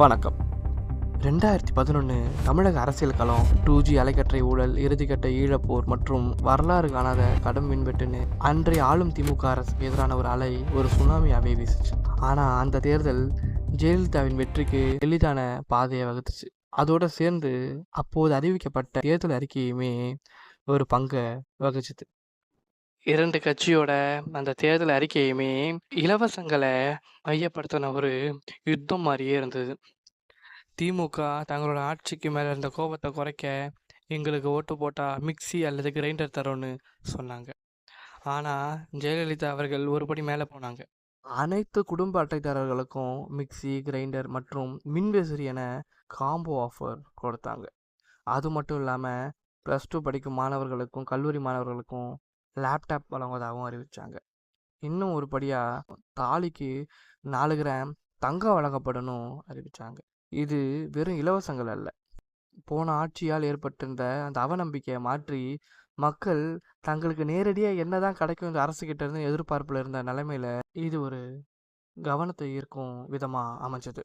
வணக்கம். ரெண்டாயிரத்தி பதினொன்று தமிழக அரசியல் களம் டூ ஜி அலைக்கற்றை ஊழல் இறுதிக்கட்ட ஈழப்போர் மற்றும் வரலாறு காணாத கடும் மின்வெட்டுன்னு அன்றைய ஆளும் திமுக அரசுக்கு எதிரான ஒரு அலை ஒரு சுனாமியாகவே வீசிச்சு. ஆனால் அந்த தேர்தல் ஜெயலலிதாவின் வெற்றிக்கு எளிதான பாதையை வகுத்துச்சு. அதோடு சேர்ந்து அப்போது அறிவிக்கப்பட்ட தேர்தல் அறிக்கையுமே ஒரு பங்கை வகிச்சுது. இரண்டு கட்சியோட அந்த தேர்தல் அறிக்கையுமே இலவசங்களை மையப்படுத்தின ஒரு யுத்தம் மாதிரியே இருந்தது. திமுக தங்களோட ஆட்சிக்கு மேலே இருந்த கோபத்தை குறைக்க எங்களுக்கு ஓட்டு போட்டால் மிக்ஸி அல்லது கிரைண்டர் தரோன்னு சொன்னாங்க. ஆனால் ஜெயலலிதா அவர்கள் ஒருபடி மேலே போனாங்க. அனைத்து குடும்ப அட்டைதாரர்களுக்கும் மிக்ஸி கிரைண்டர் மற்றும் மின்விசிறி என காம்போ ஆஃபர் கொடுத்தாங்க. அது மட்டும் இல்லாமல் ப்ளஸ் டூ படிக்கும் மாணவர்களுக்கும் கல்லூரி மாணவர்களுக்கும் லேப்டாப் வழங்குவதாகவும் அறிவித்தாங்க இன்னும் ஒரு படியாக தாலிக்கு நாலு கிராம் தங்கம் வழங்கப்படணும் அறிவித்தாங்க இது வெறும் இலவசங்கள் அல்ல. போன ஆட்சியால் ஏற்பட்டிருந்த அந்த அவநம்பிக்கையை மாற்றி மக்கள் தங்களுக்கு நேரடியாக என்னதான் கிடைக்கும் இந்த அரசுகிட்ட இருந்து எதிர்பார்ப்பில் இருந்த நிலைமையில் இது ஒரு கவனத்தை ஈர்க்கும் விதமாக அமைஞ்சது.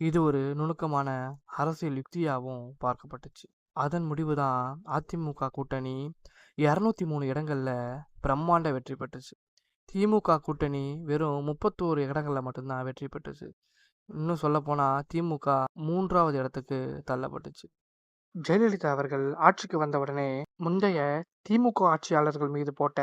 இது ஒரு நுணுக்கமான அரசியல் யுக்தியாகவும் பார்க்கப்பட்டுச்சு. அதன் முடிவு தான் அதிமுக கூட்டணி இரநூத்தி மூணு இடங்களில் பிரம்மாண்ட வெற்றி பெற்றுச்சு. திமுக கூட்டணி வெறும் முப்பத்தோரு இடங்களில் மட்டும்தான் வெற்றி பெற்றுச்சு. இன்னும் சொல்லப்போனால் திமுக மூன்றாவது இடத்துக்கு தள்ளப்பட்டுச்சு. ஜெயலலிதா அவர்கள் ஆட்சிக்கு வந்தவுடனே முந்தைய திமுக ஆட்சியாளர்கள் மீது போட்ட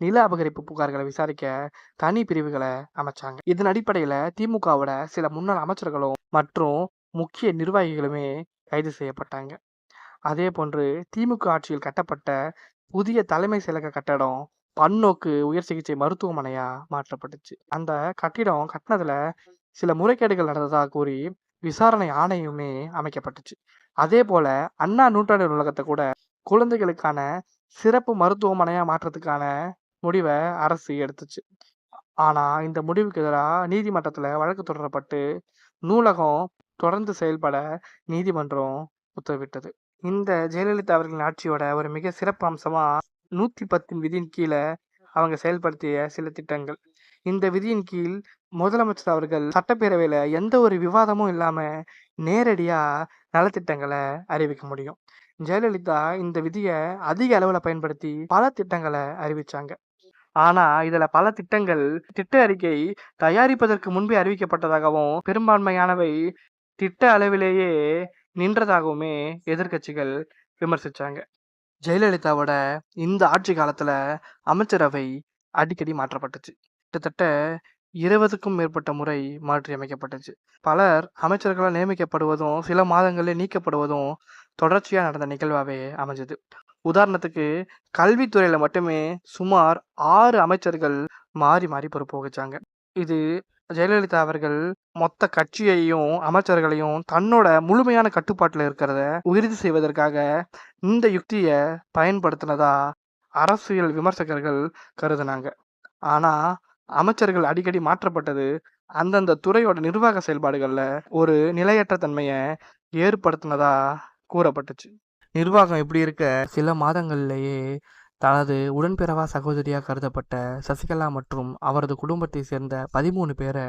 நில அபகரிப்பு புகார்களை விசாரிக்க தனி பிரிவுகளை அமைச்சாங்க. இதன் அடிப்படையில் திமுகவோட சில முன்னாள் அமைச்சர்களும் மற்றும் முக்கிய நிர்வாகிகளுமே கைது செய்யப்பட்டாங்க. அதே போன்று திமுக ஆட்சியில் கட்டப்பட்ட புதிய தலைமை செயலக கட்டடம் பன்னோக்கு உயர் சிகிச்சை மருத்துவமனையா மாற்றப்பட்டுச்சு. அந்த கட்டிடம் கட்டினதுல சில முறைகேடுகள் நடந்ததாக கூறி விசாரணை ஆணையுமே அமைக்கப்பட்டுச்சு. அதே போல அண்ணா நூற்றாண்டு நூலகத்தை கூட குழந்தைகளுக்கான சிறப்பு மருத்துவமனையா மாற்றத்துக்கான முடிவை அரசு எடுத்துச்சு. ஆனா இந்த முடிவுக்கு எதிராக நீதிமன்றத்துல வழக்கு தொடரப்பட்டு நூலகம் தொடர்ந்து செயல்பட நீதிமன்றம் உத்தரவிட்டது. இந்த ஜெயலலிதா அவர்களின் ஆட்சியோட ஒரு மிக சிறப்பு அம்சமாக நூற்றி பத்தின் விதியின் கீழே அவங்க செயல்படுத்திய சில திட்டங்கள். இந்த விதியின் கீழ் முதலமைச்சர் அவர்கள் சட்டப்பேரவையில் எந்த ஒரு விவாதமும் இல்லாமல் நேரடியாக நலத்திட்டங்களை அறிவிக்க முடியும். ஜெயலலிதா இந்த விதியை அதிக அளவில் பயன்படுத்தி பல திட்டங்களை அறிவிச்சாங்க. ஆனா இதுல பல திட்டங்கள் திட்ட அறிக்கை தயாரிப்பதற்கு முன்பே அறிவிக்கப்பட்டதாகவும் பெரும்பான்மையானவை திட்ட அளவிலேயே நின்றதாகவுமே எதிர்க்கட்சிகள் விமர்சித்தாங்க ஜெயலலிதாவோட இந்த ஆட்சி காலத்தில் அமைச்சரவை அடிக்கடி மாற்றப்பட்டுச்சு. கிட்டத்தட்ட இருபதுக்கும் மேற்பட்ட முறை மாற்றி அமைக்கப்பட்டுச்சு பலர் அமைச்சர்களால் நியமிக்கப்படுவதும் சில மாதங்களில் நீக்கப்படுவதும் தொடர்ச்சியாக நடந்த நிகழ்வாகவே அமைஞ்சது. உதாரணத்துக்கு கல்வித்துறையில் மட்டுமே சுமார் ஆறு அமைச்சர்கள் மாறி மாறி பொறுப்பு வகிச்சாங்க. இது ஜெயலலிதா அவர்கள் மொத்த கட்சியையும் அமைச்சர்களையும் தன்னோட முழுமையான கட்டுப்பாட்டில் இருக்கிறத உறுதி செய்வதற்காக இந்த யுக்தியை பயன்படுத்தினதா அரசியல் விமர்சகர்கள் கருதுனாங்க. ஆனா அமைச்சர்கள் அடிக்கடி மாற்றப்பட்டது அந்தந்த துறையோட நிர்வாக செயல்பாடுகளில் ஒரு நிலையற்ற தன்மையை ஏற்படுத்தினதா கூறப்பட்டுச்சு. நிர்வாகம் இப்படி இருக்க சில மாதங்கள்லேயே தனது உடன்பிறவா சகோதரியாக கருதப்பட்ட சசிகலா மற்றும் அவரது குடும்பத்தை சேர்ந்த பதிமூணு பேரை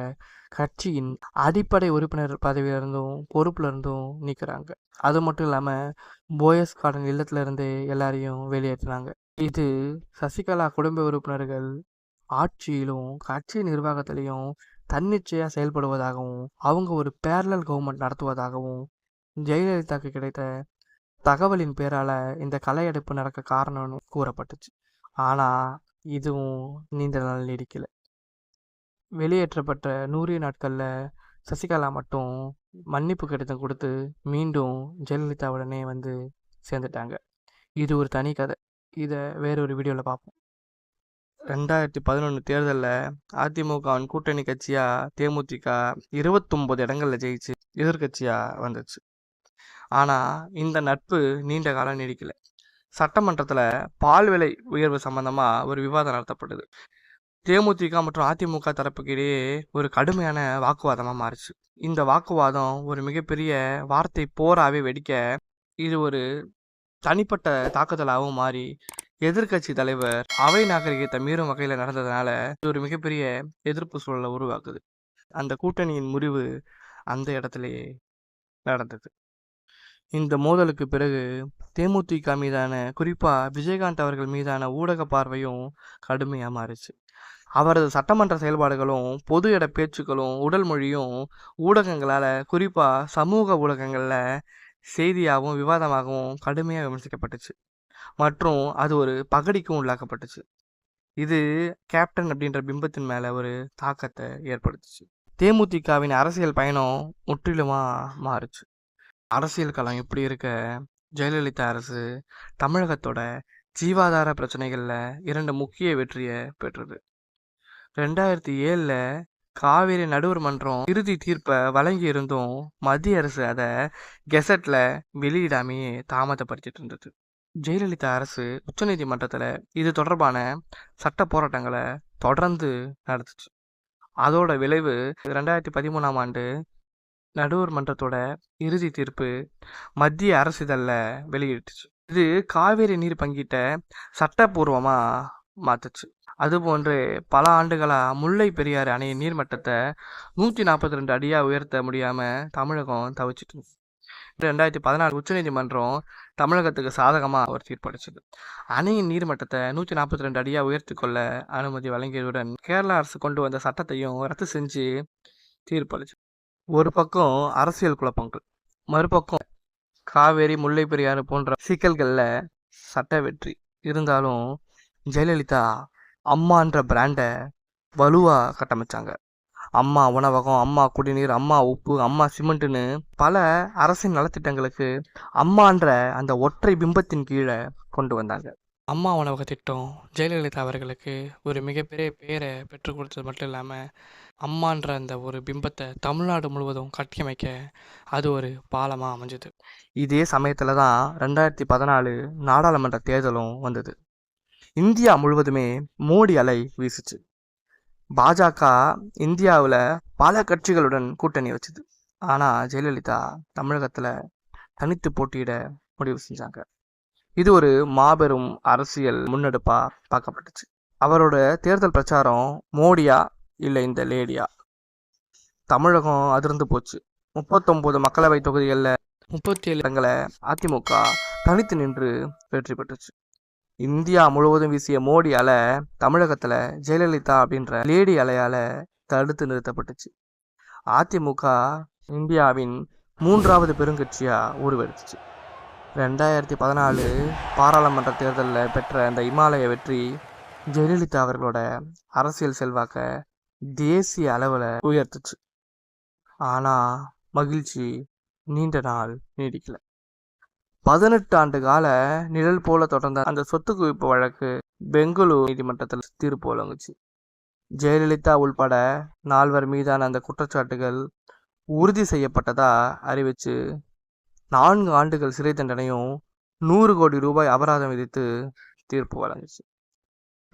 கட்சியின் அடிப்படை உறுப்பினர் பதவியிலிருந்தும் பொறுப்பிலிருந்தும் நீக்கிறாங்க. அது மட்டும் இல்லாமல் போயஸ் கார்டன் இல்லத்திலிருந்து எல்லாரையும் வெளியேற்றினாங்க. இது சசிகலா குடும்ப உறுப்பினர்கள் ஆட்சியிலும் கட்சி நிர்வாகத்திலையும் தன்னிச்சையாக செயல்படுவதாகவும் அவங்க ஒரு பேரலல் கவர்மெண்ட் நடத்துவதாகவும் ஜெயலலிதாக்கு கிடைத்த தகவலின் பேரால இந்த கலையெடுப்பு நடக்க காரணம்னு கூறப்பட்டுச்சு. ஆனா இதுவும் நீண்ட நாள் நீடிக்கல. வெளியேற்றப்பட்ட நூறு நாட்களில் சசிகலா மட்டும் மன்னிப்பு கடிதம் கொடுத்து மீண்டும் ஜெயலலிதாவுடனே வந்து சேர்ந்துட்டாங்க. இது ஒரு தனி கதை. இதை வேறொரு வீடியோவில் பார்ப்போம் ரெண்டாயிரத்தி பதினொன்று தேர்தலில் அதிமுகவின் கூட்டணி கட்சியாக தேமுதிக இருபத்தொம்போது இடங்களில் ஜெயிச்சு எதிர்கட்சியாக வந்துச்சு. ஆனால் இந்த நட்பு நீண்ட காலம் நீடிக்கலை. சட்டமன்றத்தில் பால் விலை உயர்வு சம்பந்தமாக ஒரு விவாதம் நடத்தப்பட்டது. தேமுதிக மற்றும் அதிமுக தரப்புக்கு இடையே ஒரு கடுமையான வாக்குவாதமாக மாறுச்சு. இந்த வாக்குவாதம் ஒரு மிகப்பெரிய வார்த்தை போராகவே வெடிக்க இது ஒரு தனிப்பட்ட தாக்குதலாகவும் மாறி எதிர்க்கட்சி தலைவர் அவை நாகரிகத்தை மீறும் வகையில் நடந்ததுனால இது ஒரு மிகப்பெரிய எதிர்ப்பு சூழலை உருவாக்குது. அந்த கூட்டணியின் முறிவு அந்த இடத்துலயே நடந்தது. இந்த மோதலுக்கு பிறகு தேமுதிக மீதான குறிப்பாக விஜயகாந்த் அவர்கள் மீதான ஊடக பார்வையும் கடுமையாக மாறுச்சு. அவரது சட்டமன்ற செயல்பாடுகளும், பொது இட பேச்சுக்களும், உடல் மொழியும் ஊடகங்களால் குறிப்பாக சமூக ஊடகங்களில் செய்தியாகவும் விவாதமாகவும் கடுமையாக விமர்சிக்கப்பட்டுச்சு. மற்றும் அது ஒரு பகடிக்கும் உள்ளாக்கப்பட்டுச்சு. இது கேப்டன் அப்படின்ற பிம்பத்தின் மேலே ஒரு தாக்கத்தை ஏற்படுத்துச்சு. தேமுதிகவின் அரசியல் பயணம் முற்றிலுமாக மாறுச்சு. அரசியல் களம் இப்படி இருக்க, ஜெயலலிதா அரசு தமிழகத்தோட ஜீவாதார பிரச்சனைகள்ல இரண்டு முக்கிய வெற்றியை பெற்றது. 2007ல காவிரி நடுவர் மன்றம் இறுதி தீர்ப்ப வழங்கியிருந்தும், மத்திய அரசு அதை கெசட்டில் வெளியிடாமையே தாமதப்படுத்திட்டு இருந்தது. ஜெயலலிதா அரசு உச்சநீதிமன்றத்துல இது தொடர்பான சட்ட போராட்டங்களை தொடர்ந்து நடத்துச்சு. அதோட விளைவு 2013ஆம் ஆண்டு நடுவர் மன்றத்தோட இறுதி தீர்ப்பு மத்திய அரசிதழ்ல வெளியிட்டுச்சு. இது காவேரி நீர் பங்கீட்டை சட்டப்பூர்வமாக மாத்துச்சு. அதுபோன்று பல ஆண்டுகளாக முல்லை பெரியாறு அணையின் நீர்மட்டத்தை நூற்றி நாற்பத்தி ரெண்டு அடியாக உயர்த்த முடியாமல் தமிழகம் தவிச்சிட்டு ரெண்டாயிரத்தி பதினாலு உச்சநீதிமன்றம் தமிழகத்துக்கு சாதகமாக அவர் தீர்ப்பளிச்சது. அணையின் நீர்மட்டத்தை நூற்றி நாற்பத்தி ரெண்டு அடியாக உயர்த்தி கொள்ள அனுமதி வழங்கியதுடன், கேரள அரசு கொண்டு வந்த சட்டத்தையும் ரத்து செஞ்சு தீர்ப்பளிச்சு ஒரு பக்கம் அரசியல் குழப்பங்கள், மறுபக்கம் காவேரி, முல்லை பெரியாறு போன்ற சிக்கல்களில் சட்ட வெற்றி. இருந்தாலும் ஜெயலலிதா அம்மான்ற பிராண்டை வலுவாக கட்டமைச்சாங்க. அம்மா உணவகம், அம்மா குடிநீர், அம்மா உப்பு, அம்மா சிமெண்ட்டுன்னு பல அரசின் நலத்திட்டங்களுக்கு அம்மான்ற அந்த ஒற்றை பிம்பத்தின் கீழே கொண்டு வந்தாங்க. அம்மா உணவக திட்டம் ஜெயலலிதா அவர்களுக்கு ஒரு மிகப்பெரிய பேரை பெற்றுக் கொடுத்தது மட்டும் இல்லாமல் அம்மான்ற அந்த ஒரு பிம்பத்தை தமிழ்நாடு முழுவதும் கட்டியமைக்க அது ஒரு பாலமாக அமைஞ்சது. இதே சமயத்தில் தான் 2014 நாடாளுமன்ற தேர்தலும் வந்தது. இந்தியா முழுவதுமே மோடி அலை வீசுச்சு. பாஜக இந்தியாவில் பல கட்சிகளுடன் கூட்டணி வச்சுது. ஆனால் ஜெயலலிதா தமிழகத்தில் தனித்து போட்டியிட முடிவு செஞ்சாங்க. இது ஒரு மாபெரும் அரசியல் முன்னெடுப்பாக பார்க்கப்பட்டுச்சு. அவரோட தேர்தல் பிரச்சாரம் மோடியா இல்ல இந்த லேடியா? தமிழகம் அதிர்ந்து போச்சு. 39 மக்களவை தொகுதிகள்ல 37 இடங்கள அதிமுக தனித்து நின்று வெற்றி பெற்றுச்சு. இந்தியா முழுவதும் வீசிய மோடி அலை தமிழகத்துல ஜெயலலிதா அப்படின்ற லேடி அலையால தடுத்து நிறுத்தப்பட்டுச்சு. அதிமுக இந்தியாவின் மூன்றாவது பெருங்கட்சியா உருவெடுத்துச்சு. 2014 பாராளுமன்ற தேர்தல்ல பெற்ற அந்த இமாலய வெற்றி ஜெயலலிதா அவர்களோட அரசியல் செல்வாக்க தேசிய அளவுல உயர்த்துச்சு. ஆனா மகிழ்ச்சி நீண்ட நாள் நீடிக்கல. 18 ஆண்டு கால நிழல் போல தொடர்ந்த அந்த சொத்து குவிப்பு வழக்கு பெங்களூர் நீதிமன்றத்தில் தீர்ப்பு வழங்குச்சு. ஜெயலலிதா உள்பட நால்வர் மீதான அந்த குற்றச்சாட்டுகள் உறுதி செய்யப்பட்டதா அறிவிச்சு, நான்கு ஆண்டுகள் சிறை தண்டனையும், நூறு கோடி ரூபாய் அபராதம் விதித்து தீர்ப்பு வழங்குச்சு.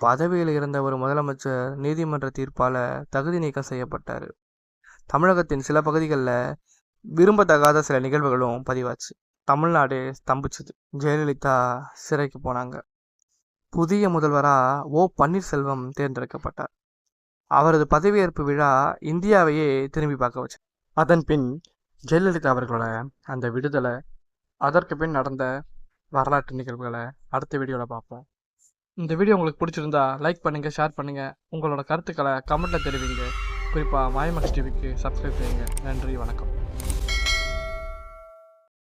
பதவியில் இருந்த ஒரு முதலமைச்சர் நீதிமன்ற தீர்ப்பால் தகுதி நீக்கம் செய்யப்பட்டார் தமிழகத்தின் சில பகுதிகளில் விரும்பத்தகாத சில நிகழ்வுகளும் பதிவாச்சு. தமிழ்நாடு ஸ்தம்பிச்சது. ஜெயலலிதா சிறைக்கு போனாங்க. புதிய முதல்வராக ஓ. பன்னீர்செல்வம் தேர்ந்தெடுக்கப்பட்டார். அவரது பதவியேற்பு விழா இந்தியாவையே திரும்பி பார்க்க வச்சு அதன் பின் ஜெயலலிதா அவர்களோட அந்த விடுதலை, அதற்கு பின் நடந்த வரலாற்று நிகழ்வுகளை அடுத்த வீடியோவில் பார்ப்போம். இந்த வீடியோ உங்களுக்கு பிடிச்சிருந்தா லைக் பண்ணுங்க, ஷேர் பண்ணுங்க. உங்களோட கருத்துக்களை கமெண்ட்ல தெரிவிங்க. குறிப்பா மாயமக்ஸ் டிவிக்கு சப்ஸ்கிரைப் செய்யுங்க. நன்றி, வணக்கம்.